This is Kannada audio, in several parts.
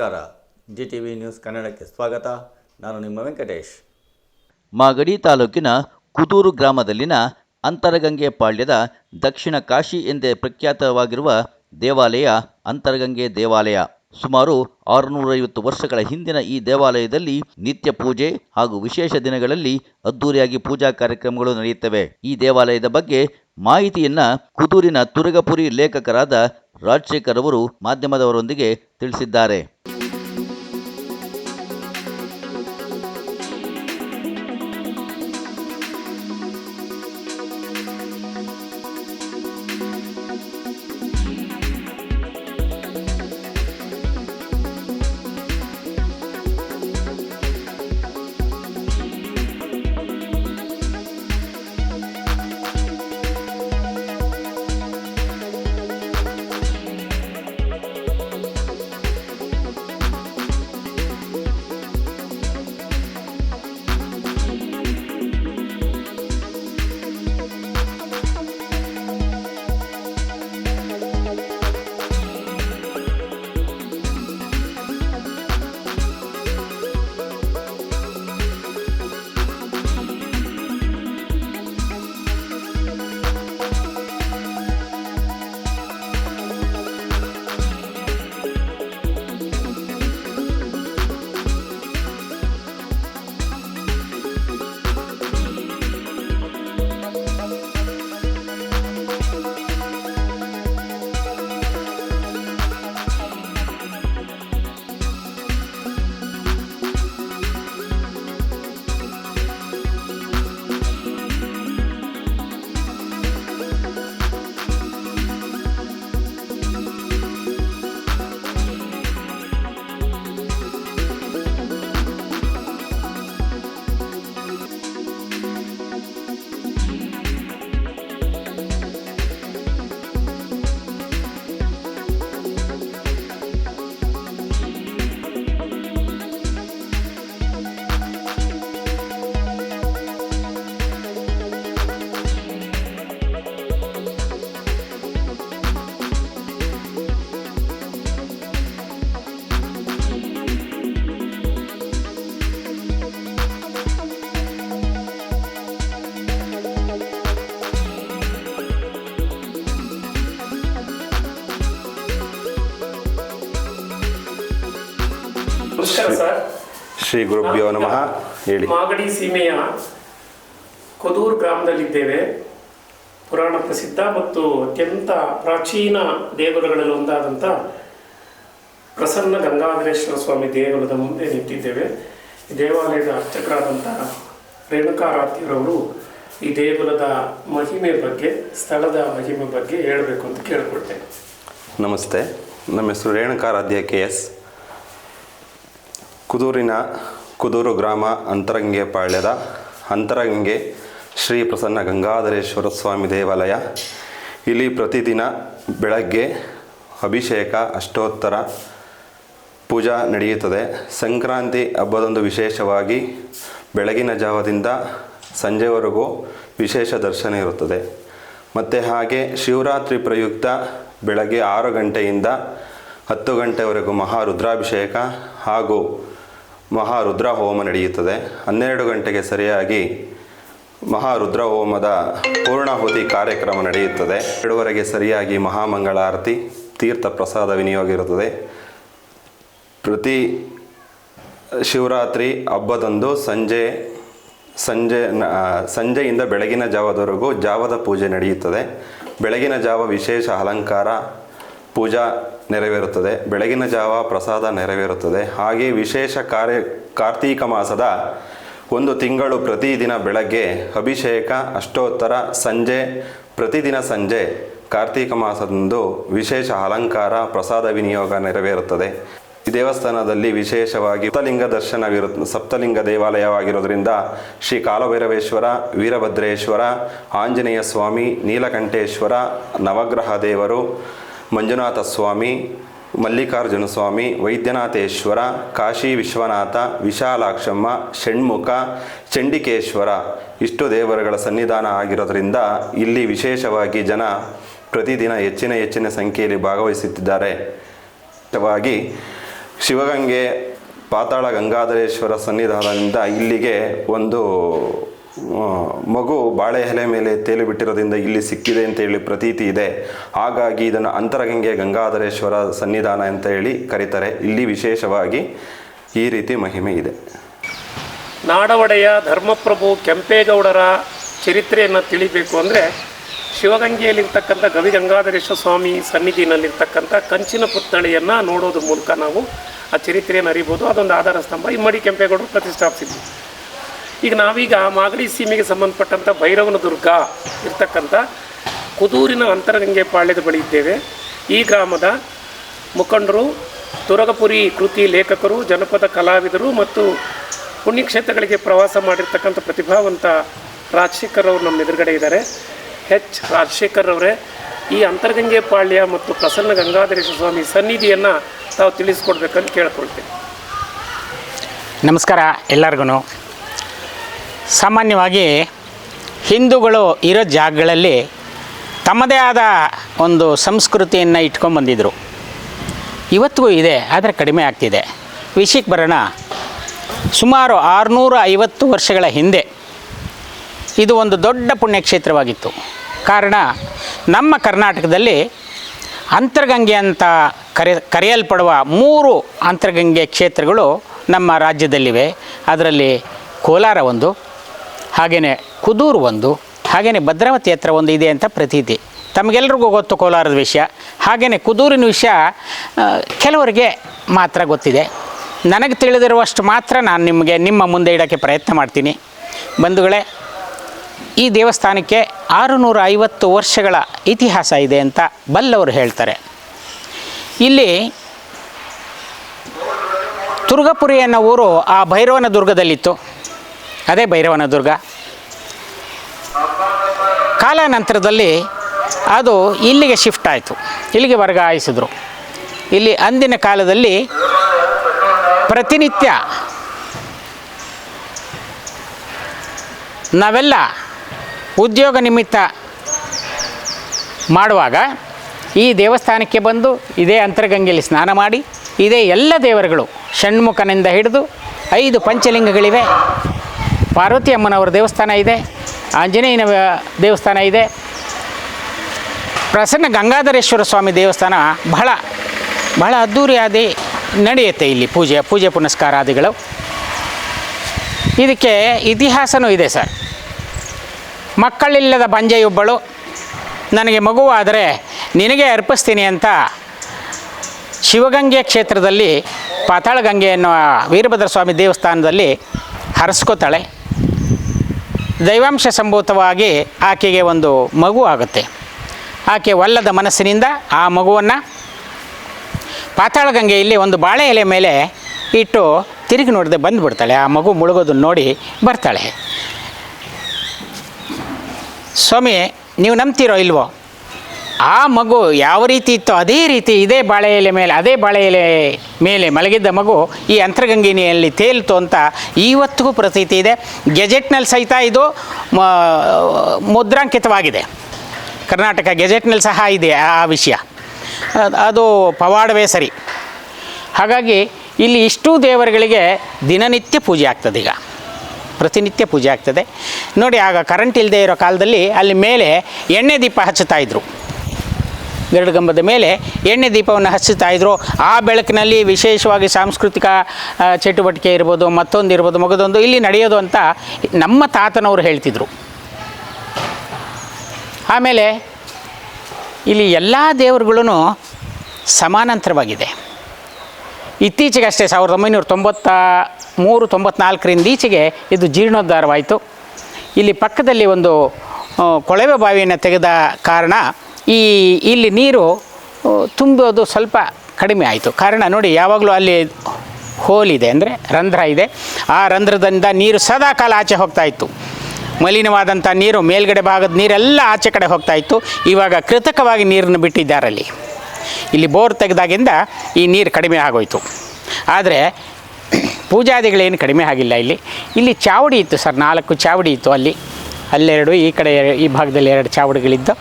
ನಮಸ್ಕಾರ. ಜಿ ಟಿ ವಿ ನ್ಯೂಸ್ ಕನ್ನಡಕ್ಕೆ ಸ್ವಾಗತ. ನಾನು ನಿಮ್ಮ ವೆಂಕಟೇಶ್. ಮಾಗಡಿ ತಾಲೂಕಿನ ಕುದೂರು ಗ್ರಾಮದಲ್ಲಿನ ಅಂತರಗಂಗೆ ಪಾಳ್ಯದ ದಕ್ಷಿಣ ಕಾಶಿ ಎಂದೇ ಪ್ರಖ್ಯಾತವಾಗಿರುವ ದೇವಾಲಯ ಅಂತರಗಂಗೆ ದೇವಾಲಯ. ಸುಮಾರು ಆರುನೂರೈವತ್ತು ವರ್ಷಗಳ ಹಿಂದಿನ ಈ ದೇವಾಲಯದಲ್ಲಿ ನಿತ್ಯ ಪೂಜೆ ಹಾಗೂ ವಿಶೇಷ ದಿನಗಳಲ್ಲಿ ಅದ್ದೂರಿಯಾಗಿ ಪೂಜಾ ಕಾರ್ಯಕ್ರಮಗಳು ನಡೆಯುತ್ತವೆ. ಈ ದೇವಾಲಯದ ಬಗ್ಗೆ ಮಾಹಿತಿಯನ್ನ ಕುದೂರಿನ ತುರಗಪುರಿ ಲೇಖಕರಾದ ರಾಜಶೇಖರ್ ಅವರು ಮಾಧ್ಯಮದವರೊಂದಿಗೆ ತಿಳಿಸಿದ್ದಾರೆ. ಸರ್. ಶ್ರೀ ಗುರುಭ್ಯೋ ನಮಃ. ಹೇಳಿ. ಮಾಗಡಿ ಸೀಮೆಯ ಕೊದೂರು ಗ್ರಾಮದಲ್ಲಿದ್ದೇವೆ. ಪುರಾಣ ಪ್ರಸಿದ್ಧ ಮತ್ತು ಅತ್ಯಂತ ಪ್ರಾಚೀನ ದೇಗುಲಗಳಲ್ಲಿ ಒಂದಾದಂಥ ಪ್ರಸನ್ನ ಗಂಗಾಧರೇಶ್ವರ ಸ್ವಾಮಿ ದೇಗುಲದ ಮುಂದೆ ನಿಂತಿದ್ದೇವೆ. ಈ ದೇವಾಲಯದ ಅರ್ಚಕರಾದಂಥ ರೇಣುಕಾರಾಧ್ಯರವರು ಈ ದೇಗುಲದ ಮಹಿಮೆ ಬಗ್ಗೆ ಸ್ಥಳದ ಮಹಿಮೆ ಬಗ್ಗೆ ಹೇಳಬೇಕು ಅಂತ ಕೇಳಿಕೊಳ್ತೇನೆ. ನಮಸ್ತೆ. ನಮ್ಮ ಹೆಸರು ರೇಣುಕಾರಾಧ್ಯ ಕೆ ಎಸ್. ಕುದೂರಿನ ಕುದೂರು ಗ್ರಾಮ ಅಂತರಂಗೆ ಪಾಳ್ಯದ ಅಂತರಂಗೆ ಶ್ರೀ ಪ್ರಸನ್ನ ಗಂಗಾಧರೇಶ್ವರ ಸ್ವಾಮಿ ದೇವಾಲಯ. ಇಲ್ಲಿ ಪ್ರತಿದಿನ ಬೆಳಗ್ಗೆ ಅಭಿಷೇಕ, ಅಷ್ಟೋತ್ತರ ಪೂಜಾ ನಡೆಯುತ್ತದೆ. ಸಂಕ್ರಾಂತಿ ಹಬ್ಬದಂದು ವಿಶೇಷವಾಗಿ ಬೆಳಗಿನ ಜಾವದಿಂದ ಸಂಜೆವರೆಗೂ ವಿಶೇಷ ದರ್ಶನ ಇರುತ್ತದೆ. ಮತ್ತು ಹಾಗೆ ಶಿವರಾತ್ರಿ ಪ್ರಯುಕ್ತ ಬೆಳಗ್ಗೆ ಆರು ಗಂಟೆಯಿಂದ ಹತ್ತು ಗಂಟೆವರೆಗೂ ಮಹಾರುದ್ರಾಭಿಷೇಕ ಹಾಗೂ ಮಹಾರುದ್ರ ಹೋಮ ನಡೆಯುತ್ತದೆ. ಹನ್ನೆರಡು ಗಂಟೆಗೆ ಸರಿಯಾಗಿ ಮಹಾರುದ್ರ ಹೋಮದ ಪೂರ್ಣಾಹುತಿ ಕಾರ್ಯಕ್ರಮ ನಡೆಯುತ್ತದೆ. ಎರಡುವರೆಗೆ ಸರಿಯಾಗಿ ಮಹಾಮಂಗಳಾರತಿ, ತೀರ್ಥ ಪ್ರಸಾದ ವಿನಿಯೋಗ ಇರುತ್ತದೆ. ಪ್ರತಿ ಶಿವರಾತ್ರಿ ಹಬ್ಬದಂದು ಸಂಜೆ ಸಂಜೆ ಸಂಜೆಯಿಂದ ಬೆಳಗಿನ ಜಾವದವರೆಗೂ ಜಾವದ ಪೂಜೆ ನಡೆಯುತ್ತದೆ. ಬೆಳಗಿನ ಜಾವ ವಿಶೇಷ ಅಲಂಕಾರ, ಪೂಜಾ ನೆರವೇರುತ್ತದೆ. ಬೆಳಗಿನ ಜಾವ ಪ್ರಸಾದ ನೆರವೇರುತ್ತದೆ. ಹಾಗೆ ವಿಶೇಷ ಕಾರ್ಯ, ಕಾರ್ತೀಕ ಮಾಸದ ಒಂದು ತಿಂಗಳು ಪ್ರತಿದಿನ ಬೆಳಗ್ಗೆ ಅಭಿಷೇಕ, ಅಷ್ಟೋತ್ತರ, ಸಂಜೆ, ಪ್ರತಿದಿನ ಸಂಜೆ ಕಾರ್ತೀಕ ಮಾಸದಂದು ವಿಶೇಷ ಅಲಂಕಾರ, ಪ್ರಸಾದ ವಿನಿಯೋಗ ನೆರವೇರುತ್ತದೆ. ಈ ದೇವಸ್ಥಾನದಲ್ಲಿ ವಿಶೇಷವಾಗಿ ಸಪ್ತಲಿಂಗ ದರ್ಶನವಿರು, ಸಪ್ತಲಿಂಗ ದೇವಾಲಯವಾಗಿರೋದ್ರಿಂದ ಶ್ರೀ ಕಾಲಭೈರವೇಶ್ವರ, ವೀರಭದ್ರೇಶ್ವರ, ಆಂಜನೇಯ ಸ್ವಾಮಿ, ನೀಲಕಂಠೇಶ್ವರ, ನವಗ್ರಹ ದೇವರು ಮಂಜುನಾಥ ಸ್ವಾಮಿ, ಮಲ್ಲಿಕಾರ್ಜುನ ಸ್ವಾಮಿ, ವೈದ್ಯನಾಥೇಶ್ವರ, ಕಾಶಿ ವಿಶ್ವನಾಥ, ವಿಶಾಲಾಕ್ಷಮ್ಮ, ಷಣ್ಮುಖ, ಚಂಡಿಕೇಶ್ವರ. ಇಷ್ಟು ದೇವರುಗಳ ಸನ್ನಿಧಾನ ಆಗಿರೋದ್ರಿಂದ ಇಲ್ಲಿ ವಿಶೇಷವಾಗಿ ಜನ ಪ್ರತಿದಿನ ಹೆಚ್ಚಿನ ಹೆಚ್ಚಿನ ಸಂಖ್ಯೆಯಲ್ಲಿ ಭಾಗವಹಿಸುತ್ತಿದ್ದಾರೆ. ವಿಶೇಷವಾಗಿ ಶಿವಗಂಗೆ, ಪಾತಾಳ ಗಂಗಾಧರೇಶ್ವರ ಸನ್ನಿಧಾನದಿಂದ ಇಲ್ಲಿಗೆ ಒಂದು ಮಗು ಬಾಳೆ ಎಲೆ ಮೇಲೆ ತೇಲಿ ಬಿಟ್ಟಿರೋದ್ರಿಂದ ಇಲ್ಲಿ ಸಿಕ್ಕಿದೆ ಅಂತ ಹೇಳಿ ಪ್ರತೀತಿ ಇದೆ. ಹಾಗಾಗಿ ಇದನ್ನು ಅಂತರಗಂಗೆ ಗಂಗಾಧರೇಶ್ವರ ಸನ್ನಿಧಾನ ಅಂತ ಹೇಳಿ ಕರೀತಾರೆ. ಇಲ್ಲಿ ವಿಶೇಷವಾಗಿ ಈ ರೀತಿ ಮಹಿಮೆ ಇದೆ. ನಾಡವಡೆಯ ಧರ್ಮಪ್ರಭು ಕೆಂಪೇಗೌಡರ ಚರಿತ್ರೆಯನ್ನು ತಿಳಿಬೇಕು ಅಂದರೆ ಶಿವಗಂಗೆಯಲ್ಲಿರ್ತಕ್ಕಂಥ ಗವಿಗಂಗಾಧರೇಶ್ವರ ಸ್ವಾಮಿ ಸನ್ನಿಧಿನಲ್ಲಿರ್ತಕ್ಕಂಥ ಕಂಚಿನ ಪುತ್ಥಳಿಯನ್ನು ನೋಡೋದ್ರ ಮೂಲಕ ನಾವು ಆ ಚರಿತ್ರೆಯನ್ನು ಅರಿಬೋದು. ಅದೊಂದು ಆಧಾರ ಸ್ತಂಭ. ಇಮ್ಮಡಿ ಕೆಂಪೇಗೌಡರು ಪ್ರತಿಷ್ಠಾಪಿಸಿದ್ವಿ ಈಗ ನಾವೀಗ ಮಾಗಡಿ ಸೀಮೆಗೆ ಸಂಬಂಧಪಟ್ಟಂಥ ಭೈರವನ ದುರ್ಗ ಇರ್ತಕ್ಕಂಥ ಕುದೂರಿನ ಅಂತರಗಂಗೆ ಪಾಳ್ಯದ ಬಳಿ ಇದ್ದೇವೆ. ಈ ಗ್ರಾಮದ ಮುಖಂಡರು, ತುರಗಪುರಿ ಕೃತಿ ಲೇಖಕರು, ಜನಪದ ಕಲಾವಿದರು ಮತ್ತು ಪುಣ್ಯಕ್ಷೇತ್ರಗಳಿಗೆ ಪ್ರವಾಸ ಮಾಡಿರ್ತಕ್ಕಂಥ ಪ್ರತಿಭಾವಂತ ರಾಜಶೇಖರ್ ಅವರು ನಮ್ಮ ಎದುರುಗಡೆ ಇದ್ದಾರೆ. ಹೆಚ್ ರಾಜಶೇಖರ್ ಅವರೇ ಈ ಅಂತರ್ಗಂಗೆ ಪಾಳ್ಯ ಮತ್ತು ಪ್ರಸನ್ನ ಗಂಗಾಧರೇಶ್ವರ ಸ್ವಾಮಿ ಸನ್ನಿಧಿಯನ್ನು ತಾವು ತಿಳಿಸ್ಕೊಡ್ಬೇಕಂತ ಕೇಳ್ಕೊಳ್ತೀನಿ ನಮಸ್ಕಾರ ಎಲ್ಲರಿಗೂ. ಸಾಮಾನ್ಯವಾಗಿ ಹಿಂದೂಗಳು ಇರೋ ಜಾಗಗಳಲ್ಲಿ ತಮ್ಮದೇ ಆದ ಒಂದು ಸಂಸ್ಕೃತಿಯನ್ನು ಇಟ್ಕೊಂಡ್ಬಂದಿದ್ರು ಇವತ್ತಿಗೂ ಇದೆ, ಆದರೆ ಕಡಿಮೆ ಆಗ್ತಿದೆ. ವಿಷಯಕ್ಕೆ ಬರೋಣ. ಸುಮಾರು ಆರುನೂರ ಐವತ್ತು ವರ್ಷಗಳ ಹಿಂದೆ ಇದು ಒಂದು ದೊಡ್ಡ ಪುಣ್ಯಕ್ಷೇತ್ರವಾಗಿತ್ತು. ಕಾರಣ, ನಮ್ಮ ಕರ್ನಾಟಕದಲ್ಲಿ ಅಂತರ್ಗಂಗೆ ಅಂತ ಕರೆ, ಕರೆಯಲ್ಪಡುವ ಮೂರು ಅಂತರ್ಗಂಗೆ ಕ್ಷೇತ್ರಗಳು ನಮ್ಮ ರಾಜ್ಯದಲ್ಲಿವೆ. ಅದರಲ್ಲಿ ಕೋಲಾರ ಒಂದು ಹಾಗೆಯೇ ಕುದೂರು ಒಂದು, ಹಾಗೆಯೇ ಭದ್ರಾವತಿ ಹತ್ರ ಒಂದು ಇದೆ ಅಂತ ಪ್ರತೀತಿ. ತಮಗೆಲ್ರಿಗೂ ಗೊತ್ತು ಕೋಲಾರದ ವಿಷಯ. ಹಾಗೆಯೇ ಕುದೂರಿನ ವಿಷಯ ಕೆಲವರಿಗೆ ಮಾತ್ರ ಗೊತ್ತಿದೆ. ನನಗೆ ತಿಳಿದಿರುವಷ್ಟು ಮಾತ್ರ ನಾನು ನಿಮಗೆ ನಿಮ್ಮ ಮುಂದೆ ಇಡೋಕ್ಕೆ ಪ್ರಯತ್ನ ಮಾಡ್ತೀನಿ. ಬಂಧುಗಳೇ, ಈ ದೇವಸ್ಥಾನಕ್ಕೆ ಆರುನೂರ ಐವತ್ತು ವರ್ಷಗಳ ಇತಿಹಾಸ ಇದೆ ಅಂತ ಬಲ್ಲವರು ಹೇಳ್ತಾರೆ. ಇಲ್ಲಿ ತುರ್ಗಪುರಿ ಅನ್ನೋ ಊರು ಆ ಭೈರವನ ದುರ್ಗದಲ್ಲಿತ್ತು. ಅದೇ ಭೈರವನ ದುರ್ಗ. ಕಾಲಾನಂತರದಲ್ಲಿ ಅದು ಇಲ್ಲಿಗೆ ಶಿಫ್ಟ್ ಆಯಿತು. ಇಲ್ಲಿಗೆ ವರ್ಗಾಯಿಸಿದ್ರು. ಇಲ್ಲಿ ಅಂದಿನ ಕಾಲದಲ್ಲಿ ಪ್ರತಿನಿತ್ಯ ನಾವೆಲ್ಲ ಉದ್ಯೋಗ ನಿಮಿತ್ತ ಮಾಡುವಾಗ ಈ ದೇವಸ್ಥಾನಕ್ಕೆ ಬಂದು ಇದೇ ಅಂತರ್ಗಂಗೆಯಲ್ಲಿ ಸ್ನಾನ ಮಾಡಿ, ಇದೇ ಎಲ್ಲ ದೇವರುಗಳು ಷಣ್ಮುಖನಿಂದ ಹಿಡಿದು ಐದು ಪಂಚಲಿಂಗಗಳಿವೆ. ಪಾರ್ವತಿ ಅಮ್ಮನವರ ದೇವಸ್ಥಾನ ಇದೆ ಆಂಜನೇಯನ ದೇವಸ್ಥಾನ ಇದೆ. ಪ್ರಸನ್ನ ಗಂಗಾಧರೇಶ್ವರ ಸ್ವಾಮಿ ದೇವಸ್ಥಾನ ಬಹಳ ಬಹಳ ಅದ್ಧೂರಿಯಾದಿ ನಡೆಯುತ್ತೆ ಇಲ್ಲಿ ಪೂಜೆ ಪೂಜೆ ಪುನಸ್ಕಾರಾದಿಗಳು. ಇದಕ್ಕೆ ಇತಿಹಾಸನೂ ಇದೆ ಸರ್. ಮಕ್ಕಳಿಲ್ಲದ ಬಂಜೆಯೊಬ್ಬಳು, ನನಗೆ ಮಗುವಾದರೆ ನಿನಗೆ ಅರ್ಪಿಸ್ತೀನಿ ಅಂತ ಶಿವಗಂಗೆ ಕ್ಷೇತ್ರದಲ್ಲಿ ಪಾತಾಳಗಂಗೆ ಎನ್ನುವ ವೀರಭದ್ರ ಸ್ವಾಮಿ ದೇವಸ್ಥಾನದಲ್ಲಿ ಹರಸ್ಕೋತಾಳೆ. ದೈವಾಂಶ ಸಂಭೂತವಾಗಿ ಆಕೆಗೆ ಒಂದು ಮಗು ಆಗುತ್ತೆ. ಆಕೆ ಒಲ್ಲದ ಮನಸ್ಸಿನಿಂದ ಆ ಮಗುವನ್ನು ಪಾತಾಳಗಂಗೆಯಲ್ಲಿ ಒಂದು ಬಾಳೆ ಎಲೆ ಮೇಲೆ ಇಟ್ಟು ತಿರುಗಿ ನೋಡದೆ ಬಂದುಬಿಡ್ತಾಳೆ. ಆ ಮಗು ಮುಳುಗೋದನ್ನು ನೋಡಿ ಬರ್ತಾಳೆ. ಸ್ವಾಮಿ, ನೀವು ನಂಬ್ತೀರೋ ಇಲ್ವೋ? ಆ ಮಗು ಯಾವ ರೀತಿ ಇತ್ತು ಅದೇ ರೀತಿ ಇದೇ ಬಾಳೆ ಎಲೆ ಮೇಲೆ, ಅದೇ ಬಾಳೆ ಎಲೆ ಮೇಲೆ ಮಲಗಿದ್ದ ಮಗು ಈ ಅಂತರ್ಗಂಗಿನಿಯಲ್ಲಿ ತೇಲ್ತು ಅಂತ ಇವತ್ತಿಗೂ ಪ್ರತೀತಿ ಇದೆ. ಗೆಜೆಟ್ನಲ್ಲಿ ಸಹಿತ ಇದು ಮುದ್ರಾಂಕಿತವಾಗಿದೆ. ಕರ್ನಾಟಕ ಗೆಜೆಟ್ನಲ್ಲಿ ಸಹ ಇದೆ ಆ ವಿಷಯ. ಅದು ಪವಾಡವೇ ಸರಿ. ಹಾಗಾಗಿ ಇಲ್ಲಿ ಇಷ್ಟೂ ದೇವರುಗಳಿಗೆ ದಿನನಿತ್ಯ ಪೂಜೆ ಆಗ್ತದೆ ಈಗ. ಪ್ರತಿನಿತ್ಯ ಪೂಜೆ ಆಗ್ತದೆ. ನೋಡಿ, ಆಗ ಕರೆಂಟ್ ಇಲ್ಲದೆ ಇರೋ ಕಾಲದಲ್ಲಿ ಅಲ್ಲಿ ಮೇಲೆ ಎಣ್ಣೆ ದೀಪ ಹಚ್ಚುತ್ತಾ ಇದ್ರು. ಗರುಡ ಕಂಬದ ಮೇಲೆ ಎಣ್ಣೆ ದೀಪವನ್ನು ಹಚ್ಚುತ್ತಾ ಇದ್ದರು ಆ ಬೆಳಕಿನಲ್ಲಿ ವಿಶೇಷವಾಗಿ ಸಾಂಸ್ಕೃತಿಕ ಚಟುವಟಿಕೆ ಇರ್ಬೋದು, ಮತ್ತೊಂದು ಇರ್ಬೋದು, ಮಗದೊಂದು ಇಲ್ಲಿ ನಡೆಯೋದು ಅಂತ ನಮ್ಮ ತಾತನವರು ಹೇಳ್ತಿದ್ರು. ಆಮೇಲೆ ಇಲ್ಲಿ ಎಲ್ಲ ದೇವರುಗಳೂ ಸಮಾನಾಂತರವಾಗಿದೆ. ಇತ್ತೀಚೆಗಷ್ಟೇ ಸಾವಿರದ ಒಂಬೈನೂರ ತೊಂಬತ್ತ ಮೂರು ತೊಂಬತ್ನಾಲ್ಕರಿಂದ ಈಚೆಗೆ ಇದು ಜೀರ್ಣೋದ್ಧಾರವಾಯಿತು. ಇಲ್ಲಿ ಪಕ್ಕದಲ್ಲಿ ಒಂದು ಕೊಳವೆ ಬಾವಿಯನ್ನು ತೆಗೆದ ಕಾರಣ ಈ ಇಲ್ಲಿ ನೀರು ತುಂಬೋದು ಸ್ವಲ್ಪ ಕಡಿಮೆ ಆಯಿತು. ಕಾರಣ ನೋಡಿ, ಯಾವಾಗಲೂ ಅಲ್ಲಿ ಹೋಲಿದೆ ಅಂದರೆ ರಂಧ್ರ ಇದೆ. ಆ ರಂಧ್ರದಿಂದ ನೀರು ಸದಾ ಕಾಲ ಆಚೆ ಹೋಗ್ತಾ ಇತ್ತು. ಮಲಿನವಾದಂಥ ನೀರು, ಮೇಲ್ಗಡೆ ಭಾಗದ ನೀರೆಲ್ಲ ಆಚೆ ಕಡೆ ಹೋಗ್ತಾ ಇತ್ತು. ಇವಾಗ ಕೃತಕವಾಗಿ ನೀರನ್ನು ಬಿಟ್ಟಿದ್ದಾರೆ ಅಲ್ಲಿ ಇಲ್ಲಿ ಬೋರ್ ತೆಗೆದಾಗಿಂದ ಈ ನೀರು ಕಡಿಮೆ ಆಗೋಯ್ತು. ಆದರೆ ಪೂಜಾದಿಗಳೇನು ಕಡಿಮೆ ಆಗಿಲ್ಲ ಇಲ್ಲಿ. ಇಲ್ಲಿ ಚಾವಡಿ ಇತ್ತು ಸರ್, ನಾಲ್ಕು ಚಾವಡಿ ಇತ್ತು ಅಲ್ಲಿ. ಅಲ್ಲೆರಡು, ಈ ಕಡೆ ಈ ಭಾಗದಲ್ಲಿ ಎರಡು ಚಾವಡಿಗಳಿದ್ದು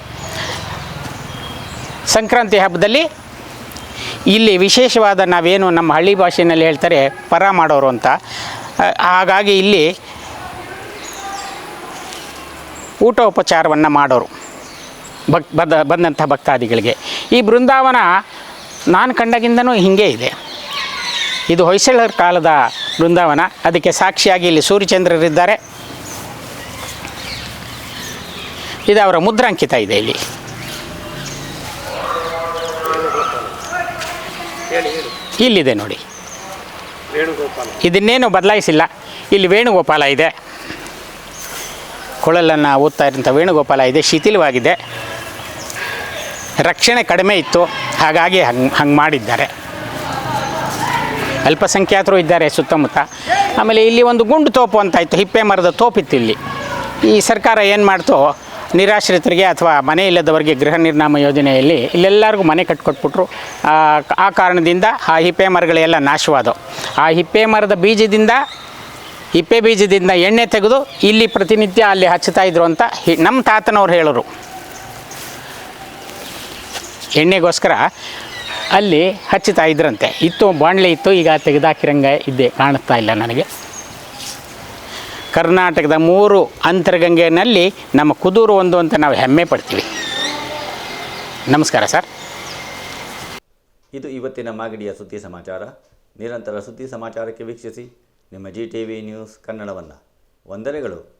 ಸಂಕ್ರಾಂತಿ ಹಬ್ಬದಲ್ಲಿ ಇಲ್ಲಿ ವಿಶೇಷವಾದ ನಾವೇನು ನಮ್ಮ ಹಳ್ಳಿ ಭಾಷೆಯಲ್ಲಿ ಹೇಳ್ತಾರೆ ಪರ ಮಾಡೋರು ಅಂತ. ಹಾಗಾಗಿ ಇಲ್ಲಿ ಊಟೋಪಚಾರವನ್ನು ಮಾಡೋರು, ಭಕ್, ಬದ, ಬಂದಂಥ ಭಕ್ತಾದಿಗಳಿಗೆ. ಈ ಬೃಂದಾವನ ನಾನು ಕಂಡಾಗಿಂದನೂ ಹೀಗೆ ಇದೆ. ಇದು ಹೊಯ್ಸಳರ ಕಾಲದ ಬೃಂದಾವನ. ಅದಕ್ಕೆ ಸಾಕ್ಷಿಯಾಗಿ ಇಲ್ಲಿ ಸೂರ್ಯಚಂದ್ರರಿದ್ದಾರೆ. ಇದು ಅವರ ಮುದ್ರಾಂಕಿತ ಇದೆ ಇಲ್ಲಿ. ಇಲ್ಲಿದೆ ನೋಡಿ. ಇದನ್ನೇನು ಬದಲಾಯಿಸಿಲ್ಲ. ಇಲ್ಲಿ ವೇಣುಗೋಪಾಲ ಇದೆ. ಕೊಳಲನ್ನು ಓದ್ತಾ ಇರೋಂಥ ವೇಣುಗೋಪಾಲ ಇದೆ ಶಿಥಿಲವಾಗಿದೆ. ರಕ್ಷಣೆ ಕಡಿಮೆ ಇತ್ತು ಹಾಗಾಗಿ ಹಂಗೆ ಹಂಗೆ ಮಾಡಿದ್ದಾರೆ. ಅಲ್ಪಸಂಖ್ಯಾತರು ಇದ್ದಾರೆ ಸುತ್ತಮುತ್ತ. ಆಮೇಲೆ ಇಲ್ಲಿ ಒಂದು ಗುಂಡು ತೋಪು ಅಂತ ಇತ್ತು ಹಿಪ್ಪೆ ಮರದ ತೋಪಿತ್ತು ಇಲ್ಲಿ. ಈ ಸರ್ಕಾರ ಏನು ಮಾಡ್ತೋ ನಿರಾಶ್ರಿತರಿಗೆ ಅಥವಾ ಮನೆ ಇಲ್ಲದವರಿಗೆ ಗೃಹ ನಿರ್ನಾಮ ಯೋಜನೆಯಲ್ಲಿ ಇಲ್ಲೆಲ್ಲರಿಗೂ ಮನೆ ಕಟ್ಕೊಟ್ಬಿಟ್ರು. ಆ ಕಾರಣದಿಂದ ಆ ಹಿಪ್ಪೆ ಮರಗಳೆಲ್ಲ ನಾಶವಾದವು. ಆ ಹಿಪ್ಪೆ ಮರದ ಬೀಜದಿಂದ, ಹಿಪ್ಪೆ ಬೀಜದಿಂದ ಎಣ್ಣೆ ತೆಗೆದು ಇಲ್ಲಿ ಪ್ರತಿನಿತ್ಯ ಅಲ್ಲಿ ಹಚ್ಚುತ್ತಾ ಇದ್ರು ಅಂತ ನಮ್ಮ ತಾತನವ್ರು ಹೇಳೋರು. ಎಣ್ಣೆಗೋಸ್ಕರ ಅಲ್ಲಿ ಹಚ್ಚುತ್ತಾ ಇದ್ರಂತೆ. ಇತ್ತು, ಬಾಣಲೆ ಇತ್ತು, ಈಗ ತೆಗೆದಾಕಿರಂಗೆ ಇದ್ದೆ ಕಾಣಿಸ್ತಾ ಇಲ್ಲ ನನಗೆ. ಕರ್ನಾಟಕದ ಮೂರು ಅಂತರಗಂಗೆಯಲ್ಲಿ ನಮ್ಮ ಕುದೂರು ಒಂದು ಅಂತ ನಾವು ಹೆಮ್ಮೆ ಪಡ್ತೀವಿ. ನಮಸ್ಕಾರ ಸರ್. ಇದು ಇವತ್ತಿನ ಮಾಗಡಿಯ ಸುದ್ದಿ ಸಮಾಚಾರ. ನಿರಂತರ ಸುದ್ದಿ ಸಮಾಚಾರಕ್ಕೆ ವೀಕ್ಷಿಸಿ. ನಿಮ್ಮ ಜಿ ಟಿ ವಿ ನ್ಯೂಸ್ ಕನ್ನಡವನ್ನು. ವಂದನೆಗಳು.